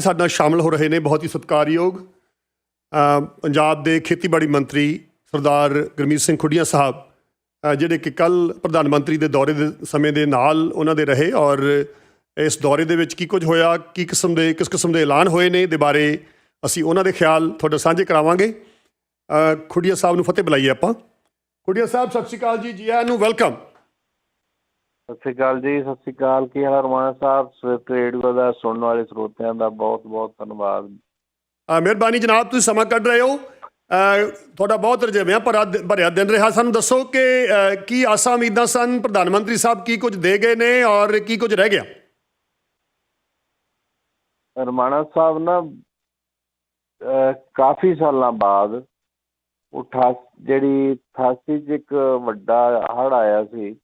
ਸਾਡੇ ਨਾਲ ਸ਼ਾਮਲ ਹੋ ਰਹੇ ਨੇ ਬਹੁਤ ਹੀ ਸਤਿਕਾਰਯੋਗ ਪੰਜਾਬ ਦੇ ਖੇਤੀਬਾੜੀ ਮੰਤਰੀ ਸਰਦਾਰ ਗੁਰਮੀਤ ਸਿੰਘ ਖੁੱਡੀਆਂ ਸਾਹਿਬ ਜਿਹੜੇ ਕਿ ਕੱਲ ਪ੍ਰਧਾਨ ਮੰਤਰੀ ਦੇ ਦੌਰੇ ਦੇ ਸਮੇਂ ਦੇ ਨਾਲ ਉਹਨਾਂ ਦੇ ਰਹੇ ਔਰ ਇਸ ਦੌਰੇ ਦੇ ਵਿੱਚ ਕੀ ਕੁਝ ਹੋਇਆ ਕੀ ਕਿਸਮ ਦੇ ਕਿਸ ਕਿਸਮ ਦੇ ਐਲਾਨ ਹੋਏ ਨੇ ਦੇ ਬਾਰੇ ਅਸੀਂ ਉਹਨਾਂ ਦੇ ਖਿਆਲ ਤੁਹਾਡੇ ਸਾਂਝੇ ਕਰਾਵਾਂਗੇ। ਅ, ਖੁੱਡੀਆਂ ਸਾਹਿਬ ਨੂੰ ਫਤਿਹ ਬੁਲਾਈਏ ਆਪਾਂ। ਖੁੱਡੀਆਂ ਸਾਹਿਬ ਸਤਿ ਸ਼੍ਰੀ ਅਕਾਲ ਜੀ। ਜੀ ਆਇਆਂ ਨੂੰ ਵੈਲਕਮ। ਸਤਿ ਸ਼੍ਰੀ ਅਕਾਲ ਜੀ ਸਤਿ ਸ਼੍ਰੀ ਅਕਾਲ ਕੀ ਹਾਲ ਰਮਾਨ ਸਾਹਿਬ? ਰੇਡੀਓ ਦਾ ਸੁਣਨ ਵਾਲੇ ਸਰੋਤਿਆਂ ਦਾ ਬਹੁਤ ਬਹੁਤ ਧੰਨਵਾਦ। ਮਿਹਰਬਾਨੀ ਜਨਾਬ ਤੁਸੀਂ ਸਮਾਂ ਕੱਢ ਰਹੇ ਹੋ। ਤੁਹਾਡਾ ਬਹੁਤ ਰਜੇਵਿਆਂ ਭਰਾ ਭਰਿਆ ਦਿਨ ਰਿਹਾ। ਸਾਨੂੰ ਦੱਸੋ ਕਿ ਕੀ ਆਸਾਂ ਉਮੀਦਾਂ ਸਨ? ਪ੍ਰਧਾਨ ਮੰਤਰੀ ਸਾਹਿਬ ਕੀ ਕੁਝ ਦੇ ਗਏ ਨੇ ਔਰ ਕੀ ਕੁਝ ਰਹਿ ਗਿਆ? ਰਮਾਣਾ ਸਾਹਿਬ ਨਾ ਕਾਫੀ ਸਾਲਾਂ ਬਾਅਦ ਉਹ ਜਿਹੜੀ 88 ਚ ਇੱਕ ਵੱਡਾ ਹੜ੍ਹ ਆਇਆ ਸੀ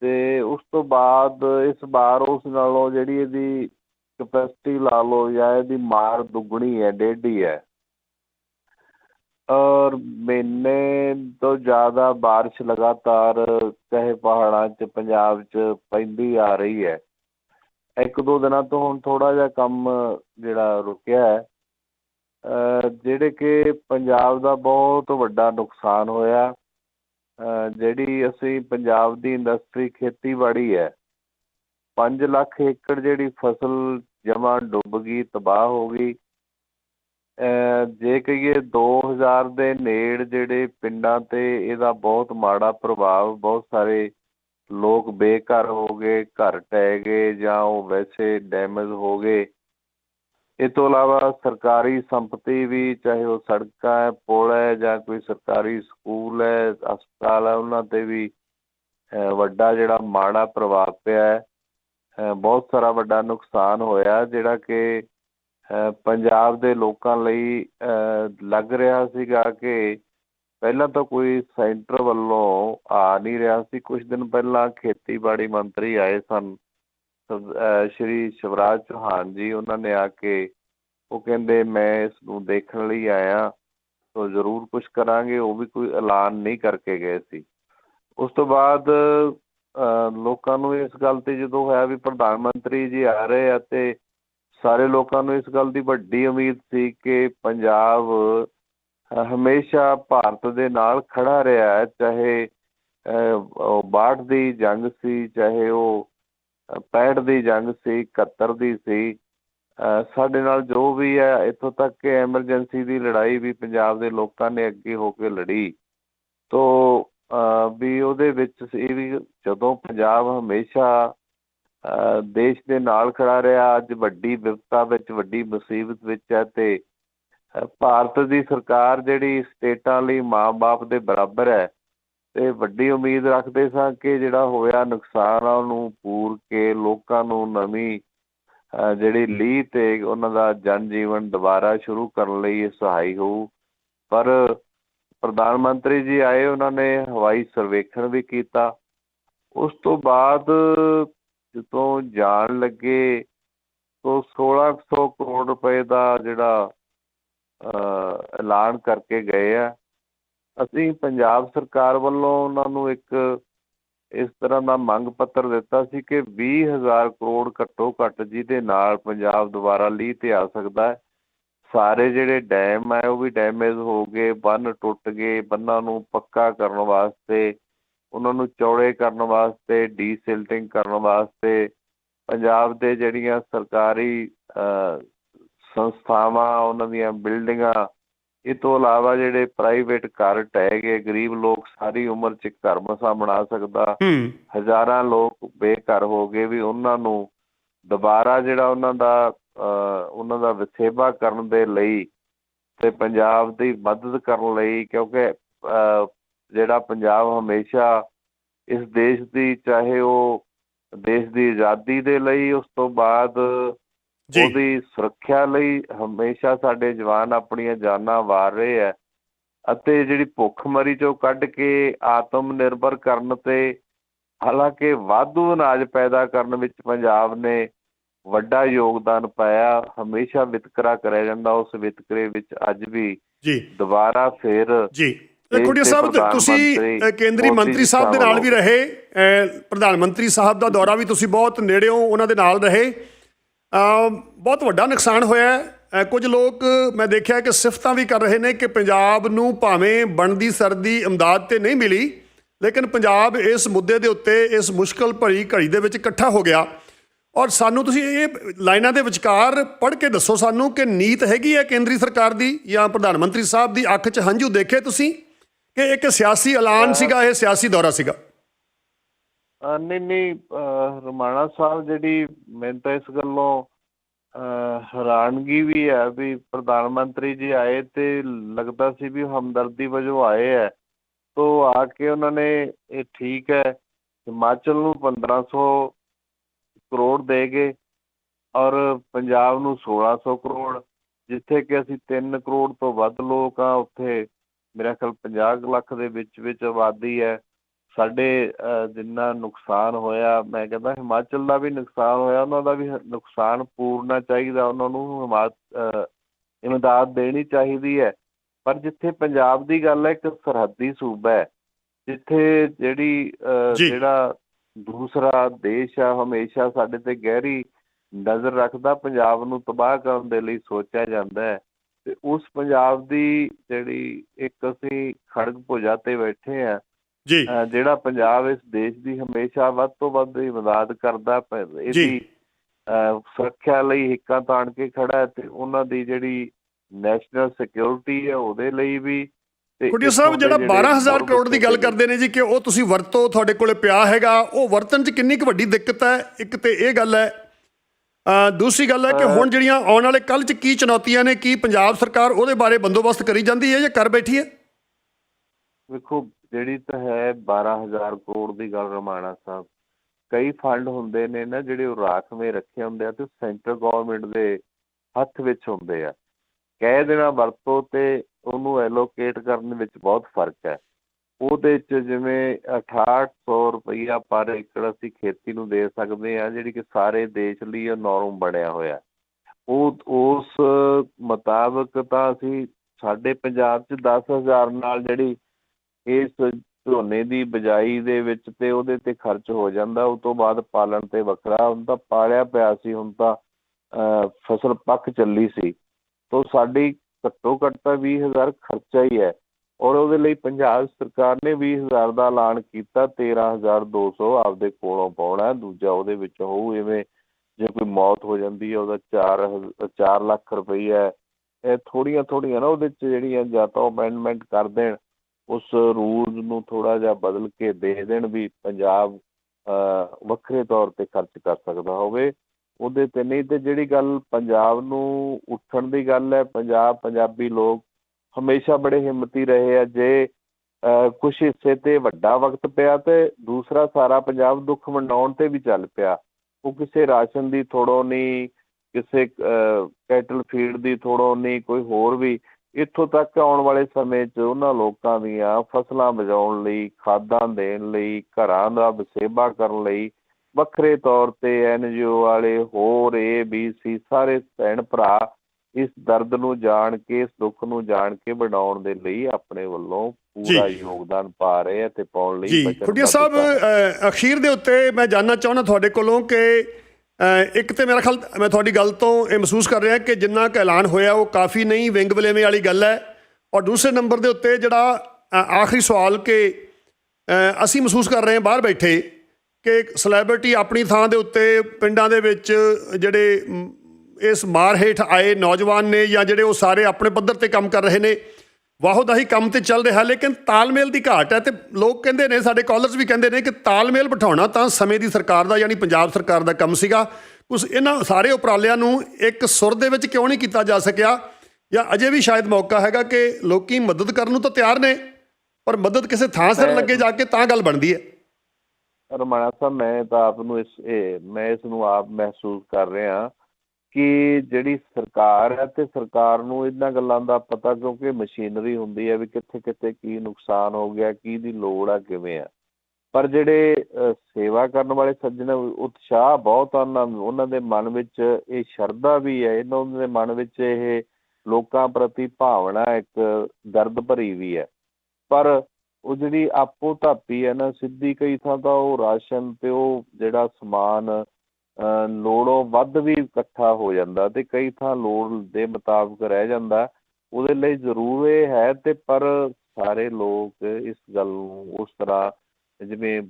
ਤੇ ਉਸ ਤੋਂ ਬਾਅਦ ਇਸ ਵਾਰ ਉਸ ਨਾਲੋਂ ਜਿਹੜੀ ਇਹਦੀ ਕਪੈਸਿਟੀ ਲਾ ਲਓ ਜਾਂ ਇਹਦੀ ਮਾਰ ਦੁੱਗਣੀ ਹੈ, ਡੇਢੀ ਹੈ। ਔਰ ਮਹੀਨੇ ਤੋਂ ਜ਼ਿਆਦਾ ਬਾਰਿਸ਼ ਲਗਾਤਾਰ ਚਾਹੇ ਪਹਾੜਾਂ 'ਚ, ਪੰਜਾਬ 'ਚ ਪੈਂਦੀ ਆ ਰਹੀ ਹੈ। ਇੱਕ ਦੋ ਦਿਨਾਂ ਤੋਂ ਹੁਣ ਥੋੜਾ ਜਿਹਾ ਕੰਮ ਜਿਹੜਾ ਰੁਕਿਆ ਹੈ। ਅਹ ਜਿਹੜੇ ਕਿ ਪੰਜਾਬ ਦਾ ਬਹੁਤ ਵੱਡਾ ਨੁਕਸਾਨ ਹੋਇਆ। ਜਿਹੜੀ ਅਸੀਂ ਪੰਜਾਬ ਦੀ ਇੰਡਸਟਰੀ ਖੇਤੀਬਾੜੀ ਹੈ, ਪੰਜ ਲੱਖ ਏਕੜ ਜਿਹੜੀ ਫਸਲ ਜਮਾ ਡੁੱਬ ਗਈ, ਤਬਾਹ ਹੋ ਗਈ। ਅਹ ਜੇ ਕਹੀਏ ਦੋ ਹਜ਼ਾਰ ਦੇ ਨੇੜ ਜਿਹੜੇ ਪਿੰਡਾਂ ਤੇ ਇਹਦਾ ਬਹੁਤ ਮਾੜਾ ਪ੍ਰਭਾਵ, ਬਹੁਤ ਸਾਰੇ ਲੋਕ ਬੇਘਰ ਹੋ ਗਏ, ਘਰ ਟਹਿ ਗਏ ਜਾਂ ਉਹ ਵੈਸੇ ਡੈਮੇਜ ਹੋ ਗਏ ਇਹ ਤੋਂ ਇਲਾਵਾ ਸਰਕਾਰੀ ਸੰਪਤੀ ਵੀ, ਚਾਹੇ ਉਹ ਸੜਕਾਂ ਹੈ, ਪੁਲ ਹੈ ਜਾਂ ਕੋਈ ਸਰਕਾਰੀ ਸਕੂਲ ਹੈ, ਹਸਪਤਾਲ ਹੈ, ਉਹਨਾਂ ਤੇ ਵੀ ਵੱਡਾ ਜਿਹੜਾ ਮਾੜਾ ਪ੍ਰਭਾਵ ਪਿਆ ਬਹੁਤ ਸਾਰਾ ਵੱਡਾ ਨੁਕਸਾਨ ਹੋਇਆ, ਜਿਹੜਾ ਕਿ ਪੰਜਾਬ ਦੇ ਲੋਕਾਂ ਲਈ ਲੱਗ ਰਿਹਾ ਸੀਗਾ ਕਿ ਪਹਿਲਾਂ ਤਾਂ ਕੋਈ ਸੈਂਟਰ ਵੱਲੋਂ ਆ ਨਹੀਂ ਰਿਹਾ ਸੀ। ਕੁਝ ਦਿਨ ਪਹਿਲਾਂ ਖੇਤੀਬਾੜੀ ਮੰਤਰੀ ਆਏ ਸਨ। ਸ਼੍ਰੀ ਸ਼ਿਵਰਾਜ ਚੌਹਾਨ ਜੀ, ਉਹਨਾਂ ਨੇ ਆ ਕੇ ਉਹ ਕਹਿੰਦੇ ਮੈਂ ਇਸ ਨੂੰ ਦੇਖਣ ਲਈ ਆਇਆ ਤਾਂ ਜ਼ਰੂਰ ਕੁਛ ਕਰਾਂਗੇ। ਉਹ ਵੀ ਕੋਈ ਐਲਾਨ ਨਹੀਂ ਕਰਕੇ ਗਏ ਸੀ। ਉਸ ਤੋਂ ਬਾਅਦ ਲੋਕਾਂ ਨੂੰ ਇਸ ਗੱਲ ਤੇ ਜਦੋਂ ਹੋਇਆ ਵੀ ਪ੍ਰਧਾਨ ਮੰਤਰੀ ਜੀ ਆ ਰਹੇ ਆ ਤੇ ਸਾਰੇ ਲੋਕਾਂ ਨੂੰ ਇਸ ਗੱਲ ਦੀ ਵੱਡੀ ਉਮੀਦ ਸੀ ਕਿ ਪੰਜਾਬ ਹਮੇਸ਼ਾ ਭਾਰਤ ਦੇ ਨਾਲ ਖੜਾ ਰਿਹਾ ਹੈ ਚਾਹੇ ਅਹ, ਉਹ 62 ਦੀ ਜੰਗ ਸੀ ਚਾਹੇ ਉਹ ਅਹ, 65 ਦੀ ਜੰਗ ਸੀ 71 ਦੀ ਸੀ। ਸਾਡੇ ਨਾਲ ਜੋ ਵੀ ਹੈ, ਇੱਥੋਂ ਤੱਕ ਕਿ ਐਮਰਜੈਂਸੀ ਦੀ ਲੜਾਈ ਵੀ ਪੰਜਾਬ ਦੇ ਲੋਕਾਂ ਨੇ ਅੱਗੇ ਹੋ ਕੇ ਲੜੀ। ਤੋ ਵੀ ਉਹਦੇ ਵਿੱਚ ਇਹ ਵੀ ਜਦੋਂ ਪੰਜਾਬ ਹਮੇਸ਼ਾ ਦੇਸ਼ ਦੇ ਨਾਲ ਖੜਾ ਰਿਹਾ, ਅੱਜ ਵੱਡੀ ਵਿਪਤਾ ਵਿੱਚ, ਵੱਡੀ ਮੁਸੀਬਤ ਵਿੱਚ ਹੈ ਤੇ ਭਾਰਤ ਦੀ ਸਰਕਾਰ ਜਿਹੜੀ ਸਟੇਟਾਂ ਲਈ ਮਾਂ-ਬਾਪ ਦੇ ਬਰਾਬਰ ਹੈ, ਤੇ ਵੱਡੀ ਉਮੀਦ ਰੱਖਦੇ ਸਾਂ ਕਿ ਜਿਹੜਾ ਹੋਇਆ ਨੁਕਸਾਨ ਆ, ਉਹਨੂੰ ਪੂਰ ਕੇ ਲੋਕਾਂ ਨੂੰ ਨਵੀਂ ਜਿਹੜੀ ਲੀਹ ਤੇ ਉਹਨਾਂ ਦਾ ਜਨ ਜੀਵਨ ਦੁਬਾਰਾ ਸ਼ੁਰੂ ਕਰਨ ਲਈ ਇਹ ਸਹਾਈ ਹੋਊ। ਪਰ ਪ੍ਰਧਾਨ ਮੰਤਰੀ ਜੀ ਆਏ, ਉਹਨਾਂ ਨੇ ਹਵਾਈ ਸਰਵੇਖਣ ਵੀ ਕੀਤਾ। ਉਸ ਤੋਂ ਬਾਅਦ ਜਦੋਂ ਜਾਣ ਲੱਗੇ ਤੋਂ 1600 ਕਰੋੜ ਰੁਪਏ ਦਾ ਜਿਹੜਾ, ਅਹ ਐਲਾਨ ਕਰਕੇ ਗਏ ਆ। ਅਸੀਂ ਪੰਜਾਬ ਸਰਕਾਰ ਵੱਲੋਂ ਉਹਨਾਂ ਨੂੰ ਇੱਕ ਇਸ ਤਰ੍ਹਾਂ ਦਾ ਮੰਗ ਪੱਤਰ ਦਿੱਤਾ ਸੀ ਕਿ ਵੀਹ ਹਜ਼ਾਰ ਕਰੋੜ ਘੱਟੋ ਘੱਟ ਜਿਹਦੇ ਨਾਲ ਪੰਜਾਬ ਦੁਬਾਰਾ ਲੀਹ ਤੇ ਆ ਸਕਦਾ ਸਾਰੇ ਜਿਹੜੇ ਡੈਮ ਹੈ ਉਹ ਵੀ ਡੈਮੇਜ ਹੋ ਗਏ ਬੰਨ ਟੁੱਟ ਗਏ ਬੰਨਾਂ ਨੂੰ ਪੱਕਾ ਕਰਨ ਵਾਸਤੇ ਉਹਨਾਂ ਨੂੰ ਚੌੜੇ ਕਰਨ ਵਾਸਤੇ ਡੀਸਿਲਟਿੰਗ ਕਰਨ ਵਾਸਤੇ ਪੰਜਾਬ ਦੇ ਜਿਹੜੀਆਂ ਸਰਕਾਰੀ ਅਹ, ਸੰਸਥਾਵਾਂ ਉਹਨਾਂ ਦੀਆਂ ਬਿਲਡਿੰਗਾਂ ਇਹ ਤੋਂ ਇਲਾਵਾ ਜਿਹੜੇ ਪ੍ਰਾਈਵੇਟ ਘਰ ਟਹਿ ਗਏ ਗਰੀਬ ਲੋਕ ਸਾਰੀ ਉਮਰ ਚ ਘਰ ਮਸਾ ਬਣਾ ਸਕਦਾ। ਹਜ਼ਾਰਾਂ ਲੋਕ ਬੇਘਰ ਹੋ ਗਏ ਵੀ ਉਹਨਾਂ ਨੂੰ ਦੁਬਾਰਾ ਜਿਹੜਾ ਉਹਨਾਂ ਦਾ ਉਹਨਾਂ ਦਾ ਵਸੇਬਾ ਕਰਨ ਦੇ ਲਈ ਤੇ ਪੰਜਾਬ ਦੀ ਮਦਦ ਕਰਨ ਲਈ ਕਿਉਂਕਿ ਜਿਹੜਾ ਪੰਜਾਬ ਹਮੇਸ਼ਾ ਇਸ ਦੇਸ਼ ਦੀ ਚਾਹੇ ਉਹ ਦੇਸ਼ ਦੀ ਆਜ਼ਾਦੀ ਦੇ ਲਈ ਉਸ ਤੋਂ ਬਾਅਦ ਜੀ ਉਹਦੀ ਸੁਰੱਖਿਆ ਲਈ ਹਮੇਸ਼ਾ ਸਾਡੇ ਜਵਾਨ ਆਪਣੀਆਂ ਜਾਨਾਂ ਵਾਰ ਰਹੇ ਹੈ ਅਤੇ ਜਿਹੜੀ ਭੁੱਖਮਰੀ ਚੋਂ ਕੱਢ ਕੇ ਆਤਮ ਨਿਰਭਰ ਕਰਨ ਤੇ ਹਾਲਾਂਕਿ ਵਾਧੂ ਅਨਾਜ ਪੈਦਾ ਕਰਨ ਵਿੱਚ ਪੰਜਾਬ ਨੇ ਵੱਡਾ ਯੋਗਦਾਨ ਪਾਇਆ ਹਮੇਸ਼ਾ ਵਿਤਕਰਾ ਕਰਿਆ ਜਾਂਦਾ ਉਸ ਵਿਤਕਰੇ ਵਿੱਚ ਅੱਜ ਵੀ ਜੀ। ਦੁਬਾਰਾ ਫਿਰ ਜੀ। ਦੇ ਸਾਹਿਬ ਤੁਸੀਂ ਕੇਂਦਰੀ ਮੰਤਰੀ ਸਾਹਿਬ ਦੇ ਨਾਲ ਵੀ ਰਹੇ ਪ੍ਰਧਾਨ ਮੰਤਰੀ ਸਾਹਿਬ ਦਾ ਦੌਰਾ ਵੀ ਤੁਸੀਂ ਬਹੁਤ ਨੇੜਿਓਂ ਉਹਨਾਂ ਦੇ ਨਾਲ ਰਹੇ। ਬਹੁਤ ਵੱਡਾ ਨੁਕਸਾਨ ਹੋਇਆ ਹੈ। ਕੁਝ ਲੋਕ ਮੈਂ ਦੇਖਿਆ ਕਿ ਸਿਫਤਾਂ ਵੀ ਕਰ ਰਹੇ ਨੇ ਕਿ ਪੰਜਾਬ ਨੂੰ ਭਾਵੇਂ ਬਣਦੀ ਸਰਦੀ ਇਮਦਾਦ ਤੇ ਨਹੀਂ ਮਿਲੀ ਲੇਕਿਨ ਪੰਜਾਬ ਇਸ ਮੁੱਦੇ ਦੇ ਉੱਤੇ ਇਸ ਮੁਸ਼ਕਲ ਭਰੀ ਘੜੀ ਦੇ ਵਿੱਚ ਇਕੱਠਾ ਹੋ ਗਿਆ। ਔਰ ਸਾਨੂੰ ਤੁਸੀਂ ਇਹ ਲਾਈਨਾਂ ਦੇ ਵਿਚਕਾਰ ਪੜ੍ਹ ਕੇ ਦੱਸੋ ਸਾਨੂੰ ਕਿ ਨੀਤ ਹੈਗੀ ਹੈ ਕੇਂਦਰੀ ਸਰਕਾਰ ਦੀ ਜਾਂ ਪ੍ਰਧਾਨ ਮੰਤਰੀ ਸਾਹਿਬ ਦੀ ਅੱਖ 'ਚ ਹੰਝੂ ਦੇਖੇ ਤੁਸੀਂ? ਕਿ ਇੱਕ ਸਿਆਸੀ ਐਲਾਨ ਸੀਗਾ ਇਹ ਸਿਆਸੀ ਦੌਰਾ ਸੀਗਾ। ਨਹੀਂ ਨਹੀਂ, ਅਹ ਰਮਾਣਾ ਸਾਹਿਬ ਜਿਹੜੀ ਮੈਨੂੰ ਤਾਂ ਇਸ ਗੱਲੋਂ, ਅਹ ਹੈਰਾਨਗੀ ਵੀ ਹੈ ਵੀ ਪ੍ਰਧਾਨ ਮੰਤਰੀ ਜੀ ਆਏ ਤੇ ਲੱਗਦਾ ਸੀ ਵੀ ਹਮਦਰਦੀ ਵਜੋਂ ਆਏ ਹੈ। ਤੋ ਆ ਕੇ ਉਹਨਾਂ ਨੇ ਇਹ ਠੀਕ ਹੈ, ਹਿਮਾਚਲ ਨੂੰ 1500 ਕਰੋੜ ਦੇ ਗਏ ਔਰ ਪੰਜਾਬ ਨੂੰ 1600 ਕਰੋੜ, ਜਿੱਥੇ ਕਿ ਅਸੀਂ ਤਿੰਨ ਕਰੋੜ ਤੋਂ ਵੱਧ ਲੋਕ ਹਾਂ, ਉੱਥੇ ਮੇਰਾ ਖਿਆਲ 50 ਕੁ ਲੱਖ ਦੇ ਵਿੱਚ ਵਿੱਚ ਆਬਾਦੀ ਹੈ। ਸਾਡੇ ਜਿੰਨਾ ਨੁਕਸਾਨ ਹੋਇਆ ਮੈਂ ਕਹਿੰਦਾ ਹਿਮਾਚਲ ਦਾ ਵੀ ਨੁਕਸਾਨ ਹੋਇਆ ਉਹਨਾਂ ਦਾ ਵੀ ਨੁਕਸਾਨ ਪੂਰਨਾ ਚਾਹੀਦਾ ਉਹਨਾਂ ਨੂੰ ਹਿਮਾ ਇਮਦਾਦ ਦੇਣੀ ਚਾਹੀਦੀ ਹੈ ਪਰ ਜਿੱਥੇ ਪੰਜਾਬ ਦੀ ਗੱਲ ਹੈ ਇੱਕ ਸਰਹੱਦੀ ਸੂਬਾ ਹੈ ਜਿੱਥੇ ਜਿਹੜੀ ਅਹ। ਜਿਹੜਾ ਦੂਸਰਾ ਦੇਸ਼ ਆ ਹਮੇਸ਼ਾ ਸਾਡੇ ਤੇ ਗਹਿਰੀ ਨਜ਼ਰ ਰੱਖਦਾ ਪੰਜਾਬ ਨੂੰ ਤਬਾਹ ਕਰਨ ਦੇ ਲਈ ਸੋਚਿਆ ਜਾਂਦਾ ਹੈ ਤੇ ਉਸ ਪੰਜਾਬ ਦੀ ਜਿਹੜੀ ਇੱਕ ਅਸੀਂ ਖੜਗ ਭੁਜਾ ਤੇ ਬੈਠੇ ਆ ਜੀ। ਜਿਹੜਾ ਪੰਜਾਬ ਇਸ ਦੇਸ਼ ਦੀ ਹਮੇਸ਼ਾ ਵੱਧ ਤੋਂ ਵੱਧ ਮਦਦ ਕਰਦਾ ਇਹਦੀ ਸੁਰੱਖਿਆ ਲਈ ਹਿੱਕਾਂ ਤਾਣ ਕੇ ਖੜਾ ਹੈ ਤੇ ਉਹਨਾਂ ਦੀ ਜਿਹੜੀ ਨੈਸ਼ਨਲ ਸਿਕਿਉਰਿਟੀ ਹੈ ਉਹਦੇ ਲਈ ਵੀ ਤੇ ਕੁੜੀਆ ਸਾਹਿਬ ਜਿਹੜਾ ਜਿਹੜੇ 12000 ਕਰੋੜ ਦੀ ਗੱਲ ਕਰਦੇ ਨੇ ਜੀ ਕਿ ਉਹ ਤੁਸੀਂ ਵਰਤੋ ਤੁਹਾਡੇ ਕੋਲੇ ਪਿਆ ਹੈਗਾ ਉਹ ਵਰਤਨ 'ਚ ਕਿੰਨੀ ਕੁ ਵੱਡੀ ਦਿੱਕਤ ਹੈ? ਇੱਕ ਤੇ ਇਹ ਗੱਲ ਹੈ। ਅ, ਦੂਸਰੀ ਗੱਲ ਹੈ ਕਿ ਹੁਣ ਜਿਹੜੀਆਂ ਆਉਣ ਵਾਲੇ ਕੱਲ 'ਚ ਕੀ ਚੁਣੌਤੀਆਂ ਨੇ ਕੀ ਪੰਜਾਬ ਸਰਕਾਰ ਉਹਦੇ ਬਾਰੇ ਬੰਦੋਬਸਤ ਕਰੀ ਜਾਂਦੀ ਹੈ ਜਾਂ ਕਰ ਬੈਠੀ ਹੈ? ਵੇਖੋ ਜਿਹੜੀ ਤਾਂ ਹੈ ਬਾਰਾਂ ਹਜ਼ਾਰ ਕਰੋੜ ਦੀ ਗੱਲ ਰਮਾਣਾ ਸਾਹਿਬ। ਕਈ ਫੰਡ ਹੁੰਦੇ ਨੇ ਨਾ ਜਿਹੜੇ ਉਹ ਰਾਖਵੇਂ ਰੱਖੇ ਹੁੰਦੇ ਆ ਤੇ ਸੈਂਟਰ ਗਵਰਨਮੈਂਟ ਦੇ ਹੱਥ ਵਿੱਚ ਹੁੰਦੇ ਆ। ਕਹਿ ਦੇਣਾ ਵਰਤੋ ਤੇ ਉਹਨੂੰ ਐਲੋਕੇਟ ਕਰਨ ਵਿੱਚ ਬਹੁਤ ਫ਼ਰਕ ਹੈ। ਉਹਦੇ ਚ ਜਿਵੇਂ ਅਠਾਹਠ ਸੌ ਰੁਪਈਆ ਪਰ ਏਕੜ ਅਸੀਂ ਖੇਤੀ ਨੂੰ ਦੇ ਸਕਦੇ ਹਾਂ, ਜਿਹੜੀ ਕਿ ਸਾਰੇ ਦੇਸ਼ ਲਈ ਉਹ ਨੋਰਮ ਬਣਿਆ ਹੋਇਆ। ਉਹ, ਉਸ ਮੁਤਾਬਕ ਤਾਂ ਅਸੀਂ ਸਾਡੇ ਪੰਜਾਬ ਚ ਦਸ ਹਜ਼ਾਰ ਨਾਲ ਜਿਹੜੀ ਇਸ ਝੋਨੇ ਦੀ ਬਿਜਾਈ ਦੇ ਵਿੱਚ ਤੇ ਉਹਦੇ ਤੇ ਖਰਚ ਹੋ ਜਾਂਦਾ ਉਸ ਤੋਂ ਬਾਅਦ ਪਾਲਣ ਤੇ ਵੱਖਰਾ ਹੁਣ ਤਾਂ ਪਾਲਿਆ ਪਿਆ ਸੀ ਹੁਣ ਤਾਂ ਫਸਲ ਪੱਕ ਚੱਲੀ ਸੀ। ਤੋਂ ਸਾਡੀ ਘੱਟੋ ਘੱਟ ਤਾਂ ਵੀਹ ਹਜ਼ਾਰ ਖਰਚਾ ਹੀ ਹੈ। ਔਰ ਉਹਦੇ ਲਈ ਪੰਜਾਬ ਸਰਕਾਰ ਨੇ ਵੀਹ ਹਜ਼ਾਰ ਦਾ ਐਲਾਨ ਕੀਤਾ 13200 ਆਪਦੇ ਕੋਲੋਂ ਪਾਉਣਾ, ਦੂਜਾ ਉਹਦੇ ਵਿੱਚ ਹੋਊ, ਇਵੇਂ ਜੇ ਕੋਈ ਮੌਤ ਹੋ ਜਾਂਦੀ ਹੈ, ਉਹਦਾ 4 4 ਲੱਖ ਰੁਪਈਆ ਇਹ ਥੋੜੀਆਂ ਥੋੜੀਆਂ ਨਾ ਉਹਦੇ ਚ ਜਿਹੜੀਆਂ ਜਾਂ ਤਾਂ ਅਮੈਂਡਮੈਂਟ ਕਰ ਦੇਣ। ਉਸ ਰੂਲ ਨੂੰ ਥੋੜਾ ਜਿਹਾ ਬਦਲ ਕੇ ਦੇ ਦੇਣ ਵੀ ਪੰਜਾਬ ਵੱਖਰੇ ਤੌਰ ਤੇ ਖਰਚ ਕਰ ਸਕਦਾ ਹੋਵੇ। ਉਹਦੇ ਤੇ ਨਹੀਂ ਤੇ ਜਿਹੜੀ ਗੱਲ ਪੰਜਾਬ ਨੂੰ ਉੱਠਣ ਦੀ ਗੱਲ ਹੈ ਪੰਜਾਬ ਪੰਜਾਬੀ ਲੋਕ ਹਮੇਸ਼ਾ ਬੜੇ ਹਿੰਮਤੀ ਰਹੇ ਆ। ਜੇ ਅਹ, ਕੁਛ ਹਿੱਸੇ ਤੇ ਵੱਡਾ ਵਕਤ ਪਿਆ ਤੇ ਦੂਸਰਾ ਸਾਰਾ ਪੰਜਾਬ ਦੁੱਖ ਵੰਡਾਉਣ ਤੇ ਵੀ ਚੱਲ ਪਿਆ। ਉਹ ਕਿਸੇ ਰਾਸ਼ਨ ਦੀ ਥੋੜੋ ਨਹੀਂ ਕਿਸੇ ਕੈਟਲ ਫੀਡ ਦੀ ਥੋੜੋ ਨਹੀਂ ਕੋਈ ਹੋਰ ਵੀ ਇੱਥੋਂ ਤੱਕ ਆਉਣ ਵਾਲੇ ਸਮੇਂ 'ਚ ਉਹਨਾਂ ਲੋਕਾਂ ਦੀਆਂ ਫਸਲਾਂ ਬਚਾਉਣ ਲਈ ਖਾਦਾਂ ਦੇਣ ਲਈ ਘਰਾਂ ਦਾ ਵਸੇਬਾ ਕਰਨ ਲਈ ਵੱਖਰੇ ਤੌਰ ਤੇ ਐਨਜੀਓ ਵਾਲੇ ਹੋਰ ਏ ਬੀ ਸੀ ਸਾਰੇ ਭੈਣ ਭਰਾ ਇਸ ਦਰਦ ਨੂੰ ਜਾਣ ਕੇ ਇਸ ਦੁੱਖ ਨੂੰ ਜਾਣ ਕੇ ਬਣਾਉਣ ਦੇ ਲਈ ਆਪਣੇ ਵੱਲੋਂ ਪੂਰਾ ਯੋਗਦਾਨ ਪਾ ਰਹੇ ਆ ਤੇ ਪਾਉਣ ਲਈ ਜੀ। ਖੁੱਡੀਆ ਸਾਹਿਬ ਅਖੀਰ ਦੇ ਉੱਤੇ ਮੈਂ ਜਾਨਣਾ ਚਾਹੁੰਦਾ ਤੁਹਾਡੇ ਕੋਲੋਂ ਕਿ ਇੱਕ ਤੇ ਮੇਰਾ ਖਿਆਲ, ਮੈਂ ਤੁਹਾਡੀ ਗੱਲ ਤੋਂ ਇਹ ਮਹਿਸੂਸ ਕਰ ਰਿਹਾ ਕਿ ਜਿੰਨਾ ਕੁ ਐਲਾਨ ਹੋਇਆ ਉਹ ਕਾਫੀ ਨਹੀਂ ਵਿੰਗ ਵਲੇਵੇਂ ਵਾਲੀ ਗੱਲ ਹੈ। ਔਰ ਦੂਸਰੇ ਨੰਬਰ ਦੇ ਉੱਤੇ ਜਿਹੜਾ ਆਖਰੀ ਸਵਾਲ ਕਿ ਅਸੀਂ ਮਹਿਸੂਸ ਕਰ ਰਹੇ ਹਾਂ ਬਾਹਰ ਬੈਠੇ ਕਿ ਸੈਲੈਬ੍ਰਿਟੀ ਆਪਣੀ ਥਾਂ ਦੇ ਉੱਤੇ ਪਿੰਡਾਂ ਦੇ ਵਿੱਚ ਜਿਹੜੇ ਇਸ ਮਾਰ ਹੇਠ ਆਏ ਨੌਜਵਾਨ ਨੇ ਜਾਂ ਜਿਹੜੇ ਉਹ ਸਾਰੇ ਆਪਣੇ ਪੱਧਰ ਤੇ ਕੰਮ ਕਰ ਰਹੇ ਨੇ ਵਾਹੋ ਦਾ ਹੀ ਕੰਮ ਤੇ ਚੱਲ ਰਿਹਾ ਲੇਕਿਨ ਤਾਲਮੇਲ ਦੀ ਘਾਟ ਹੈ ਤੇ ਲੋਕ ਕਹਿੰਦੇ ਨੇ ਸਾਡੇ ਕਾਲਰਸ ਵੀ ਕਹਿੰਦੇ ਨੇ ਕਿ ਤਾਲਮੇਲ ਬਿਠਾਉਣਾ ਤਾਂ ਸਮੇਂ ਦੀ ਸਰਕਾਰ ਦਾ ਯਾਨੀ ਪੰਜਾਬ ਸਰਕਾਰ ਦਾ ਕੰਮ ਸੀਗਾ। ਉਸ ਇਹਨਾਂ ਸਾਰੇ ਉਪਰਾਲਿਆਂ ਨੂੰ ਇੱਕ ਸੁਰ ਦੇ ਵਿੱਚ ਕਿਉਂ ਨਹੀਂ ਕੀਤਾ ਜਾ ਸਕਿਆ? ਜਾਂ ਅਜੇ ਵੀ ਸ਼ਾਇਦ ਮੌਕਾ ਹੈਗਾ ਕਿ ਲੋਕੀ ਮਦਦ ਕਰਨ ਨੂੰ ਤਾਂ ਤਿਆਰ ਨੇ ਪਰ ਮਦਦ ਕਿਸੇ ਥਾਂ ਸਿਰ ਲੱਗੇ ਜਾ ਕੇ ਤਾਂ ਗੱਲ ਬਣਦੀ ਹੈ। ਰਮਾਣਾ ਸਾਹਿਬ ਮੈਂ ਤਾਂ ਆਪ ਨੂੰ ਇਸ ਮੈਂ ਇਸ ਨੂੰ ਆਪ ਮਹਿਸੂਸ ਕਰ ਰਿਹਾ ਕਿ ਜਿਹੜੀ ਸਰਕਾਰ ਹੈ ਤੇ ਸਰਕਾਰ ਨੂੰ ਇਹਨਾਂ ਗੱਲਾਂ ਦਾ ਪਤਾ ਕਿਉਂਕਿ ਮਸ਼ੀਨਰੀ ਹੁੰਦੀ ਹੈ ਵੀ ਕਿੱਥੇ ਕਿੱਥੇ ਕੀ ਨੁਕਸਾਨ ਹੋ ਗਿਆ, ਕੀ ਦੀ ਲੋੜ ਆ, ਕਿਵੇਂ ਆ। ਪਰ ਜਿਹੜੇ ਸੇਵਾ ਕਰਨ ਵਾਲੇ ਸੱਜਣ ਉਤਸ਼ਾਹ ਬਹੁਤ ਆ ਉਹਨਾਂ ਉਹਨਾਂ ਦੇ ਮਨ ਵਿੱਚ ਇਹ ਸ਼ਰਧਾ ਵੀ ਹੈ, ਇਹਨਾਂ ਦੇ ਮਨ ਵਿੱਚ ਇਹ ਲੋਕਾਂ ਪ੍ਰਤੀ ਭਾਵਨਾ ਇੱਕ ਦਰਦ ਭਰੀ ਵੀ ਹੈ। ਪਰ ਉਹ ਜਿਹੜੀ ਆਪੋ ਧਾਪੀ ਹੈ ਨਾ, ਸਿੱਧੀ ਕਈ ਥਾਂ ਤਾਂ ਉਹ ਰਾਸ਼ਨ ਤੇ ਉਹ ਜਿਹੜਾ ਸਮਾਨ ਲੋੜੋਂ ਵੱਧ ਵੀ ਇਕੱਠਾ ਹੋ ਜਾਂਦਾ ਤੇ ਕਈ ਥਾਂ ਲੋੜ ਦੇ ਮੁਤਾਬਕ ਰਹਿ ਜਾਂਦਾ। ਉਹਦੇ ਲਈ ਜ਼ਰੂਰ ਇਹ ਹੈ ਤੇ ਪਰ ਸਾਰੇ ਲੋਕ ਇਸ ਗੱਲ ਨੂੰ ਉਸ ਤਰ੍ਹਾਂ ਜਿਵੇਂ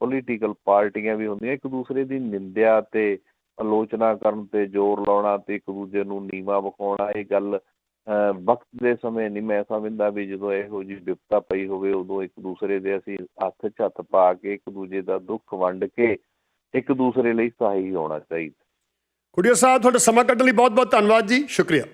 ਪੋਲੀਟੀਕਲ ਪਾਰਟੀਆਂ ਵੀ ਹੁੰਦੀਆਂ, ਇੱਕ ਦੂਸਰੇ ਦੀ ਨਿੰਦਿਆ ਤੇ ਆਲੋਚਨਾ ਕਰਨ ਤੇ ਜ਼ੋਰ ਲਾਉਣਾ ਤੇ ਇੱਕ ਦੂਜੇ ਨੂੰ ਨੀਵਾਂ ਵਿਖਾਉਣਾ, ਇਹ ਗੱਲ, ਅਹ, ਵਕਤ ਦੇ ਸਮੇਂ ਨਹੀਂ। ਮੈਂ ਸਮਝਦਾ ਵੀ ਜਦੋਂ ਇਹੋ ਜਿਹੀ ਵਿਪਤਾ ਪਈ ਹੋਵੇ, ਉਦੋਂ ਇੱਕ ਦੂਸਰੇ ਦੇ ਅਸੀਂ ਹੱਥ 'ਚ ਹੱਥ ਪਾ ਕੇ ਇੱਕ ਦੂਜੇ ਦਾ ਦੁੱਖ ਵੰਡ ਕੇ ਇੱਕ ਦੂਸਰੇ ਲਈ ਸਹਾਈ ਹੋਣਾ ਚਾਹੀਦਾ। ਖੁੱਡੀਆ ਸਾਹਿਬ, ਤੁਹਾਡਾ ਸਮਾਂ ਕੱਢਣ ਲਈ ਬਹੁਤ ਬਹੁਤ ਧੰਨਵਾਦ ਜੀ। ਸ਼ੁਕਰੀਆ।